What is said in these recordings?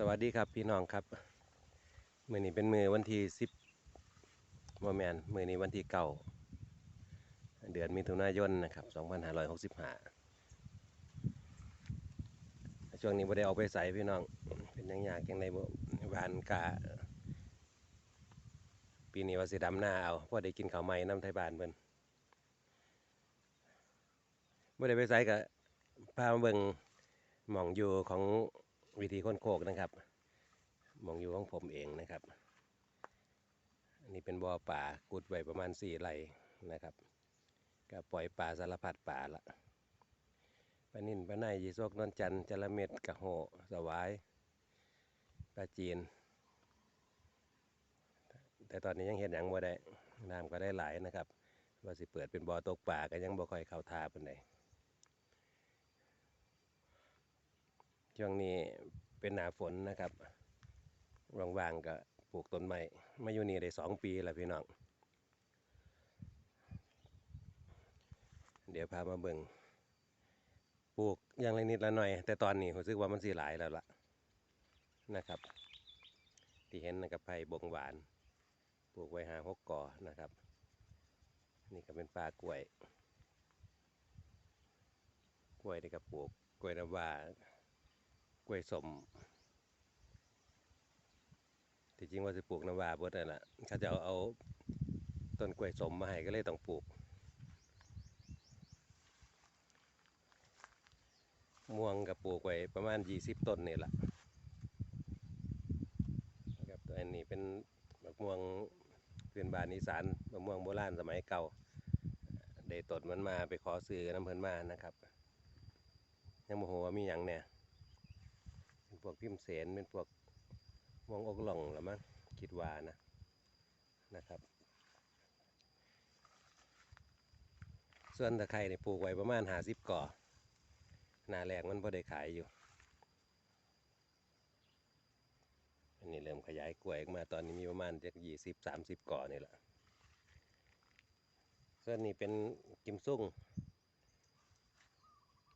สวัสดีครับพี่น้องครับมือนี้เป็นมือวันที่สิบโมแมนมือนี้วันที่เก้าเดือนมิถุนายนนะครับสองพันห้าร้อยหกสิบห้าช่วงนี้บ่ได้ออกไปใส่พี่น้อง เป็นยังยากยังในบ้านกะปีนี้ว่าสิดำหน้าเอาพราะได้กินข้าวใหม่น้ำไทยบานเพิ่นบ่ได้ไปใส่กับพามาเบิ่งหม่องอยู่ของ วิธีค้นโคกนะครับ มองอยู่ของผมเองนะครับ อันนี้เป็นบ่อป่ากุดไว้ประมาณสี่ไร่นะครับ ก็ปล่อยปลาสารพัดป่าละปนินปลาในยีซกนวลจันทร์จระเม็ดกะโหสวายปลาจีน แต่ตอนนี้ยังเห็นอย่างบ่ได้น้ำก็ได้หลายนะครับ ว่าสิเปิดเป็นบ่อตกป่าก็ยังบ่ค่อยเข้าท่าปานใด ช่วงนี้เป็นหนาฝนนะครับว่างๆก็ปลูกต้นไม้มาอยู่นี่ได้สองปีแล้วพี่น้อง เดี๋ยวพามาเบิ่งปลูกอย่างละนิดละหน่อย แต่ตอนนี้ผมรู้สึกว่ามันสีหลายแล้วล่ะนะครับ ที่เห็นนะครับไผ่บงหวานปลูกไว้หาหกกอนะครับ นี่ก็เป็นปลากล้วย กล้วยนี่ก็ปลูกกล้วยน้ำว้า กล้วยสมที่จริงว่าจะปลูกน้ำวาบดนั่นแหละเขาจะเอาเอาต้นกล้วยสมมาให้ก็เลยต้องปลูก ม่วงกับปลูกไว้ประมาณยี่สิบต้นนี่แหละนะครับตัวอันนี้เป็นมะม่วงพื้นบ้านอีสานมะม่วงโบราณสมัยเก่าได้ต้นมันมาไปขอซื้อน้ำเพลินมานะครับ ยังโมโหว่ามีอย่างเนี่ย วกพิมเสนเป็นพวกมวงอกหล่องละมั้งคิดว่านะนะครับ ส่วนตะไคร้เนี่ยปลูกไว้ประมาณหาสิบก่อนาแรงมันพอได้ขายอยู่ อันนี้เริ่มขยายกล้วยออกมาตอนนี้มีประมาณจากยี่สิบสามสิบก่อนี่แหละส่วนนี้เป็นกิมซุ่ง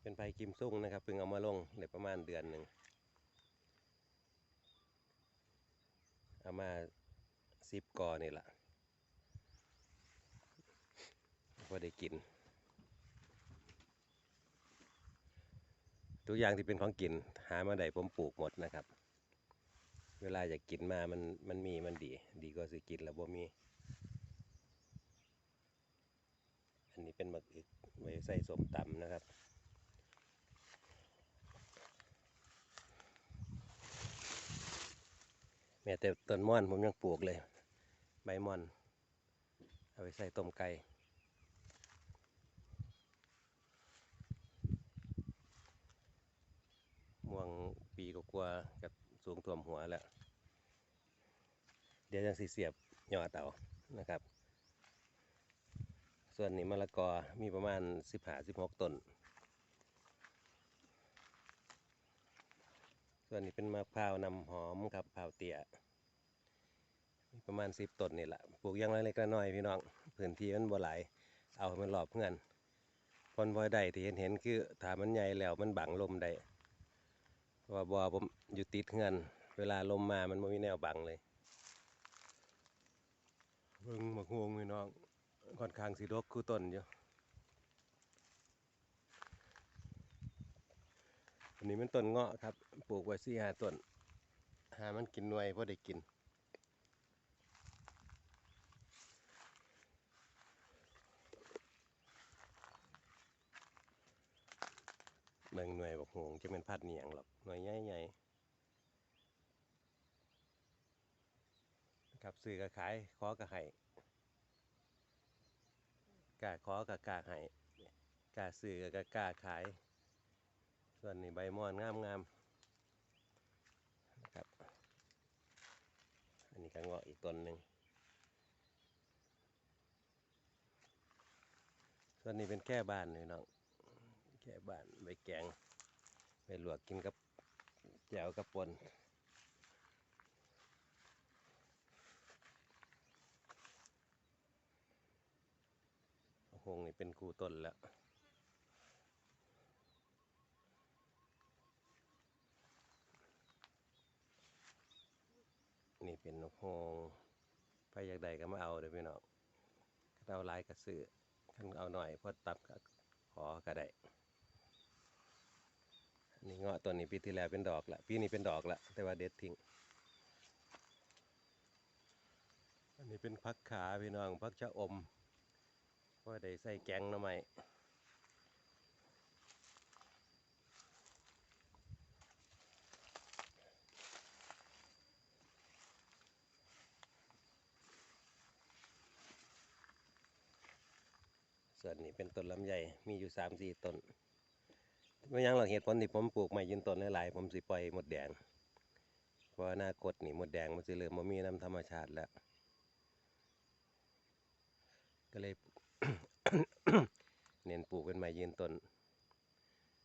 เป็นไผ่กิมซุ่งนะครับเพิ่งเอามาลงได้ประมาณเดือนหนึ่ง เอามาสิบกอนี่แหละพอได้กิน ทุกอย่างที่เป็นของกิน หามาได้ผมปลูกหมดนะครับ เวลาอยากกินมามันมันมีมันดี ดีก็สิกินแล้วบ่มี อันนี้เป็นหมึกอึกไว้ใส่สมตำนะครับ แม้แต่ต้นม่อนผมยังปลูกเลย ใบม่อน เอาไปใส่ต้มไก่ม่วงปีกกว่ากับสูงท่วมหัวแล้ว เดี๋ยวยังสีเสียบยอดเอานะครับ ส่วนนี้มะละกอมีประมาณสิบหาสิบหกต้น ส่วนนี้เป็นมะพร้าวนำหอมครับพร้าวเตี้ยมีประมาณสิบต้นนี่แหละปลูกยังเล็กๆน้อยๆพี่น้องพื้นที่มันบ่หลายเอาให้มันรอบเพื่อนพอนบอยได้ที่เห็นเห็นคือถามมันใหญ่แล้วมันบังลมได้เพราะว่าบ่อผมอยู่ติดเงินเวลาลมมามันไม่มีแนวบังเลยเบิ่งมะฮวงพี่น้องค่อนข้างสีดกคือต้นอยู่ อันนี้มันต้นเงาะครับ ปลูกไว้สี่ห้าต้น หามันกินหน่วยพอได้กิน เบิ่งหน่วยบอกหงจะเป็นพัดเนียงหรอก หน่วยใหญ่ๆครับซื้อก็ขายขอก็ให้กาขอก็กล้าให้กาซื้อก็กล้าขาย ส่วนนี้ใบมอนงามๆนะครับ อันนี้ก็เงาะอีกต้นหนึ่ง ส่วนนี้เป็นแค่บ้านเลยน้อง แก่บ้านใบแกงไปลวกกินกับแจ่วกับปนหงนี่เป็นคูต้นแล้ว เป็นนกโฮงไปอยากใดก็มาเอาเด้อพี่น้องถ้าเอาลายก็ซื้อคันเอาหน่อยพอตับก็ขอก็ได้อันนี่เงาะตัวนี้ปีที่แล้วเป็นดอกละปีนี้เป็นดอกละแต่ว่าเด็ดทิ้งอันนี้เป็นพักขาพี่น้องพักชะอมเพราะได้ใส่แกงหน่อไม้ เป็นต้นลำไยมีอยู่สามสี่ต้นไม่ยังหรอกเหตุผลที่ผมปลูกไม้ยืนต้นหลายๆผมสิปล่อยหมดแดงเพราะอนาคตนี่หมดแดงมันสิเริ่มมามีน้ำธรรมชาติแล้ว ก็เลยเน้นปลูกเป็นไม้ยืนต้น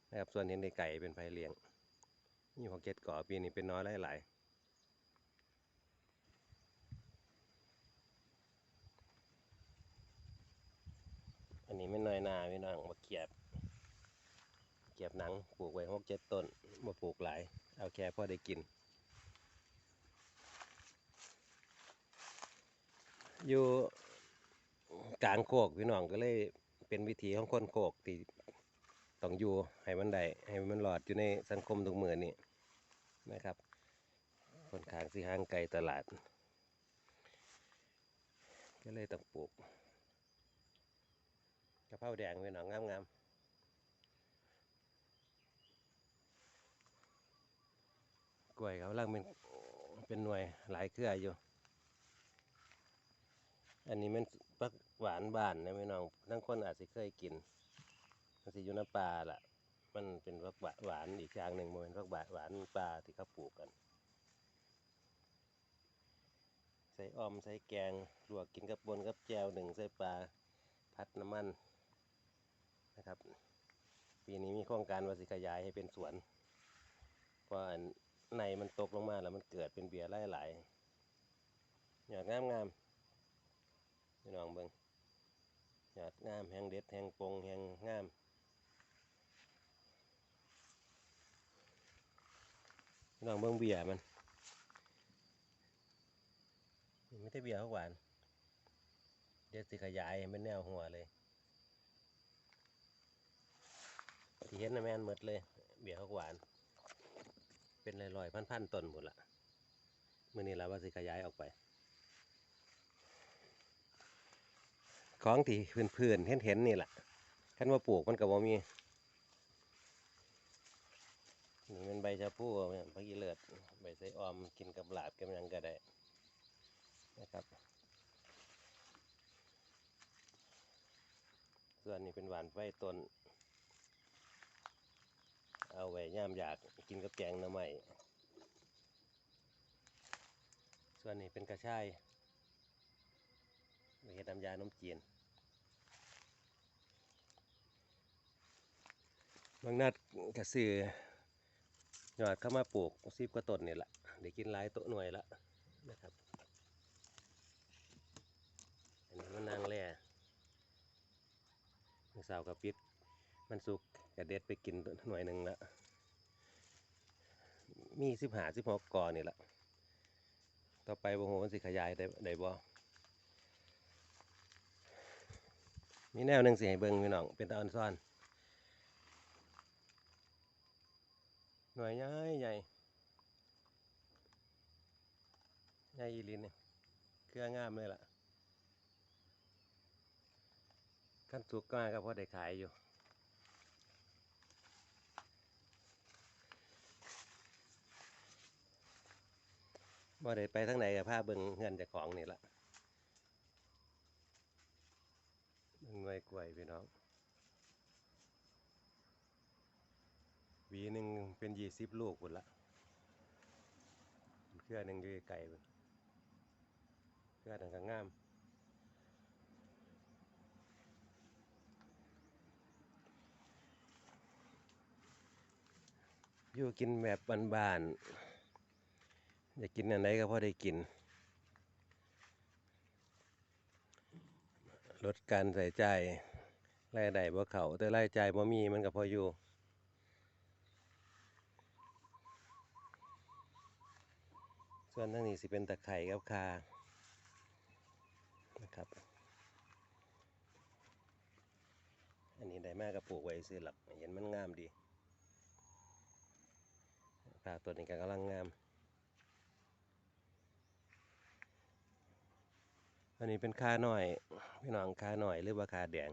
นะครับส่วนเห็นในไก่เป็นไผ่เลี้ยงนี่ของเก็ดก่อปีนี้เป็นน้อยหลายๆ นนี้ไม่น้อยหนาพี่น้องมาเกียบ เกียบหนังปลูกไว้หกเจ็ดต้นมาปลูกหลาย เอาแค่พอได้กิน อยู่กลางโคกพี่น้องก็เลยเป็นวิธีของคนโคกที่ต้องอยู่ให้มันได้ให้มันหลอดอยู่ในสังคมทุกมือนี่นะครับคนขางสิห่างไกลตลาด ก็เลยต้องปลูก กระเพราแดงพี่น้องงามๆกล้วยเขาลังเป็นเป็นหน่วยหลายเครืออยู่ อันนี้มันปักหวานบานนะพี่น้องทั้งคนอาจจะเคยกินมันสิอยู่น้ำปลาล่ะ มันเป็นพักหวานอีกอย่างหนึ่งมันเป็นพักหวานหวานปลาที่เขาปลูกกันใส่อ้อมใส่แกงลวกกินกับบนกับแจวหนึ่งใส่ปลาพัดน้ำมัน นะครับ ปีนี้มีโครงการว่าสิขยายให้เป็นสวนเพราะในมันตกลงมาแล้วมันเกิดเป็นเบียร์หลายๆยอดงามงามๆพี่น้องเบิ่งยอดงามแหงเด็ดแหงปงแหงงามพี่น้องเบิ่งเบียร์มันไม่ได้เบียร์เขาหวาน เดี๋ยวสิขยายให้เป็นแนวหัวเลย ที่เห็นนะแม่นหมดเลย เบียร์เขาหวาน เป็นลอยๆพันๆต้นหมดละมื่อนี้เราว่าสิขยายออกไป ของที่พื้นๆเห็นๆนี่แหละคันว่าปลูกมันก็บ่มีนี่เป็นใบชะพูเนี่ยพักอีเลิศใบไส้ออมกินกับหลาบกับยังก็ได้นะครับ ส่วนนี้เป็นหวานไฟต้น เอาไว้ย่ามอยากกินกับแกงหน่อไม้ส่วนนี้เป็นกระชายไว้เฮ็ดน้ำยาน้ำจีนบางนัดกระสือยอดเข้ามาปลูกซิบกว่าต้นนี่แหละเดี๋ยวกินลายโตหน่วยละนะครับอันนี้มันนางแร่มันสาวกระปิดมันสุก กระเด็ดไปกินหน่วยหนึ่งละมีสิบหาสิบหกกอนี่ละต่อไปบ่โหมันสิขยายได้ได้บ่มีแนวหนึ่งสิให้เบิ่งพี่น้องเป็นตาอันซ่อน หน่วยใหญ่ใหญ่ใหญ่อีลินเนี่ยเครืองามเลยล่ะขั้นสุกก็มาก็พอได้ขายอยู่ บ่ได้ไปทั้งไหนกับผ้าเบิ่งเงินจากของนี่ละเบิ่งหน่วยกล้วยพี่น้องหวีหนึ่งเป็นยี่สิบลูกหมดละเครือหนึ่งอยู่ไกลๆพุ่นเครือหนึ่งก็งามอยู่กินแบบบ้านๆ อยากกินอันไหนก็พอได้กิน ลดการใส่ใจายรายได้บ่เขาแต่รายจ่ายบ่มีมันก็พออยู่ส่วนทางนี้สิเป็นตะไคร่กับคานะครับ อันนี้ได้มากกับปลูกไว้ซื้อหลักเห็นมันงามดีคาตัวนี้ก็กำลังงาม อันนี้เป็นคาหน่อย พี่น้องคาหน่อยหรือว่าคาแดง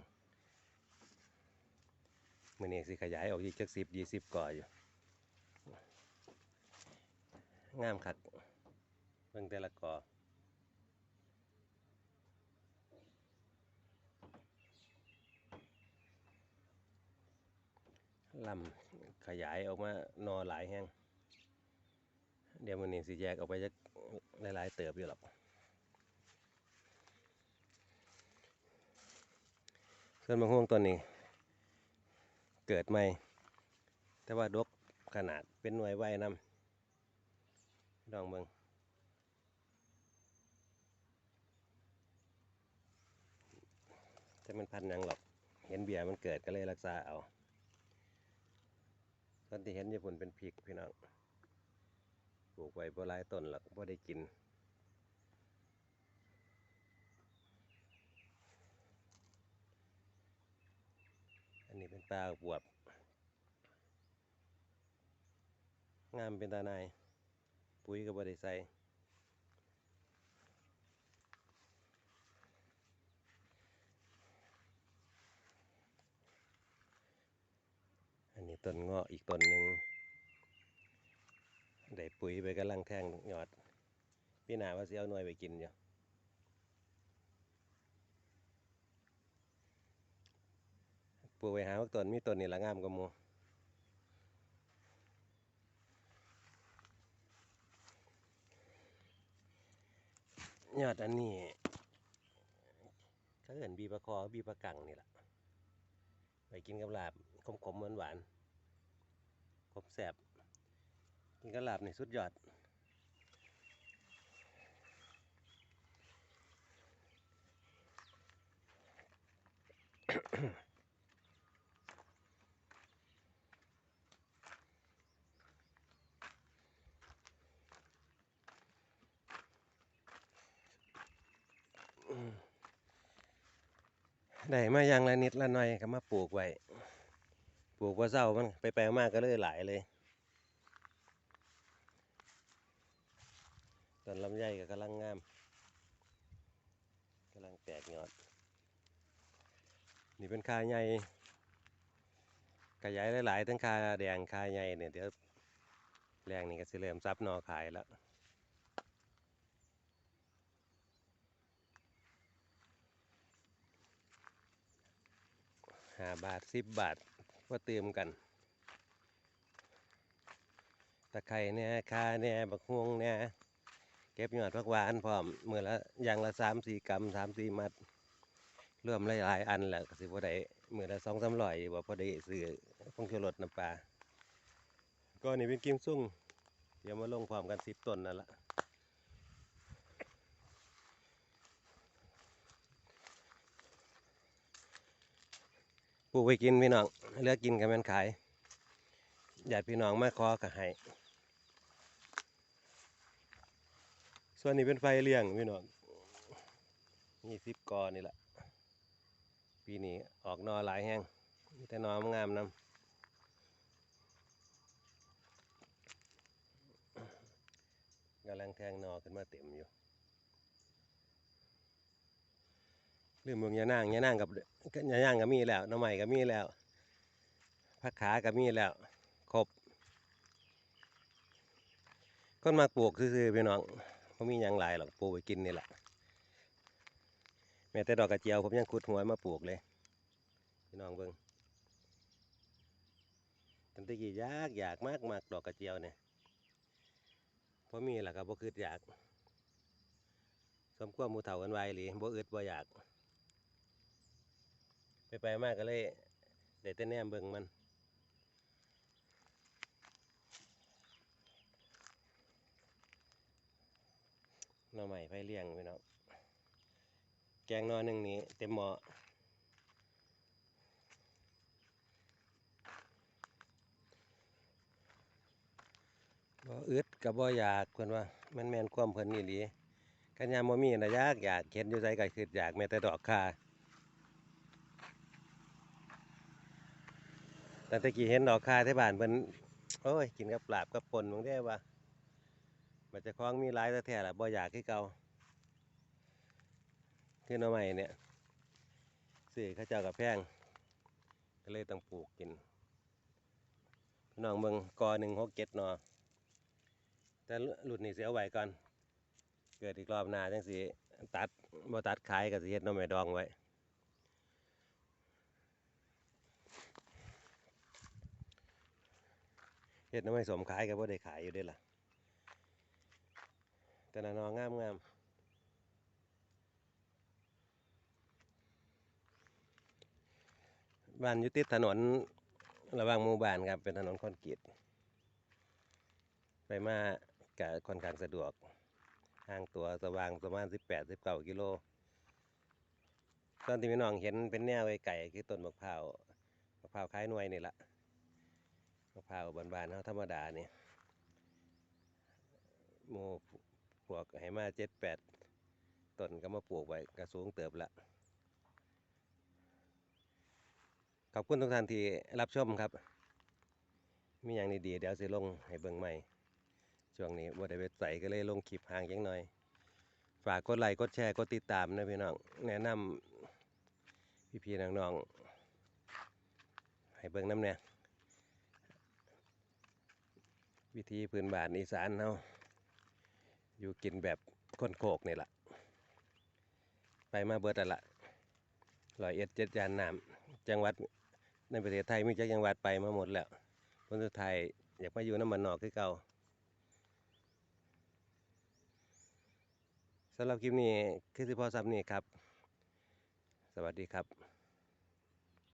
มื่อนี้สิขยายออกอีกจักสิบยี่สิบก่ออยู่งามคักเบิ่งแต่ละกอลำขยายออกมานอหลายแห้งเดี๋ยวมันนี้สิแยกออกไปจะหลายๆเติบอยู่หรอก ส่วนบางห่วงตัวนี้ เกิดใหม่ แต่ว่าดกขนาดเป็นหน่วยไว้นำดองเบิงแต่มันพันหยังหรอก เห็นเบียร์มันเกิดก็เลยรักษาเอาตอนที่เห็นญี่ปุ่นเป็นพริกพี่น้อง ปลูกไว้บ่หลายต้นหรอกบ่ได้กิน อันนี้เป็นปลาบวบ งามเป็นตาในปุ๋ยก็บ่ได้ใส่อันนี้ต้นเงาะอีกต้นหนึ่งได้ปุ๋ยไปกำลังแทงหยอด พี่นาว่าเสิเอาหน่วยไปกินอยู่ ลูกไว้หาว่าต้นมีต้นนี่ละงามกว่าหมูยอดอันนี้ถ้าเกิดบีบะคอบีบะกังนี่แหละไปกินกับลาบขมขมหวานหวานๆครบแสบกินกับลาบนี่สุดยอด ได้มาอย่างละนิดละหน่อยก็มาปลูกไว้ปลูกว่าเศร้ามันไปแปลงมากก็เลยหลายเลยต้นลำไยก็กำลังงามกำลังแตกยอด นี่เป็นคาใหญ่ขยายหลายๆทั้งคาแดงคาใหญ่เนี่ยเดี๋ยวแรงนี่ก็สิเริ่มซับนอขายแล้วาบาทสิบบาทก็เติมกันตะไคร่เนี่ยคาเนี่ยบักฮวงเนี่ยเก็บยอดพักหวานพร้อมมือละอย่างละสามสี่กรัมสามสี่มัดรวมหลายๆอันแหละสิบ่ได้มือละสองสามร้อยบ่พอได้ซื้อผงชูรสน้ำปลาก็นี่เป็นกิมซุ่งเดี๋ยวมาลงพร้อมกันสิบต้นนั่นละ ปลูกไปกินพี่น้องเลือกกินกันเป็นขายญาติพี่น้องมาขอก็ให้ส่วนนี้เป็นไฟเลี้ยงพี่น้องนี่สิบกอนี่แหละปีนี้ออกนอหลายแห้งมีแต่นองามนำกำลังแทงนอขึ้นมาเต็มอยู่ ลืมเมืองยานางยานางกับยานางก็มีแล้วน้ำใหม่ก็มีแล้วผักขาก็มีแล้วครบคนมาปลูกซื่อๆพี่น้องเขาะมีหยังหลายหรอกปลูกไปกินนี่แหละแม้แต่ดอกกระเจียวผมยังขุดหัวมาปลูกเลยพี่น้องเบิ้งตั้งแต่กี่ยากอยากมากมากดอกกระเจียวเนี่ยเพราะมีแหละครับบ่คืดอยากสมควรมูเถากันไว้หรือบ่อึดบ่อยาก ไปไปๆมากก็เลยได้แต่แนมเบิ่งมันหน่อใหม่ไปเลี้ยงพี่น้องแกงนอนหนึ่งนี้เต็มหม้อบ่อึดกับบ่อยากเพิ่นว่าแม่นแม่นความเพิ่นนี่หลีกันยามบ่มีน่ะยากอยากเห็นอยู่ไสก็คืออยากแม้แต่ดอกคา แต่ตะกี้เห็นดอกคาที่บ้านเพิ่นโอ้ยกินกับลาบกับป่นบางเด้ว่ามันจะคล้องมีหลายแท้ๆล่ะบ่อยากคือเก่าคือหน่อไม้เนี่ยซื้อเขาเจ้ากับแพงก็เลยต้องปลูกกินพี่น้องเบิ่งกอ167นอแต่หลุดนี่เสียไว้ก่อน เกิดอีกรอบหน้าจังสิตัดบ่ตัดขายก็สิเฮ็ดหน้ำแม่ดองไว้ เฮ็ดน้ำไม้สมขายก็บ่ได้ขายอยู่เด้ล่ะ แต่ละนองามงามบ้านอยู่ติดถนนระหว่างหมู่บ้านครับ เป็นถนนคอนกรีตไปมากะค่อนข้างสะดวกห่างตัวสว่างประมาณสิบแปดสิบเก้ากิโลตอนที่พี่น้องเห็นเป็นแนวไอ้ไก่คือต้นมะพร้าวมะพร้าวคล้ายหน่วยนี่ละ มะพร้าวบานๆเฮาธรรมดาเนี่หมู่พวกให้มาเจ็ดแปดต้นก็มาปลูกไว้ก็สูงเติบละขอบคุณทุกท่านที่รับชมครับ มีอย่างดีๆเดี๋ยวสิลงให้เบิ่งใหม่ ช่วงนี้บ่ได้ไปใส่ก็เลยลงคลิปห่างจังหน่อย ฝากกดไลค์กดแชร์กดติดตามนะพี่น้องแนะนำพี่ๆน้องๆให้เบิ่งน้ำเนี่ย วิธีพื้นบ้านอีสานเฮาอยู่กินแบบคนโคกนี่แหละไปมาเบิดแล้วละร้อยเอ็ดเจ็ดยานน้ำจังหวัดในประเทศไทยมีจักจังหวัดไปมาหมดแล้วคนสุดท้ายอยากมาอยู่น้ำมันนอกคือเก่าสำหรับคลิปนี้คือสิพอซับนี่ครับ สวัสดีครับ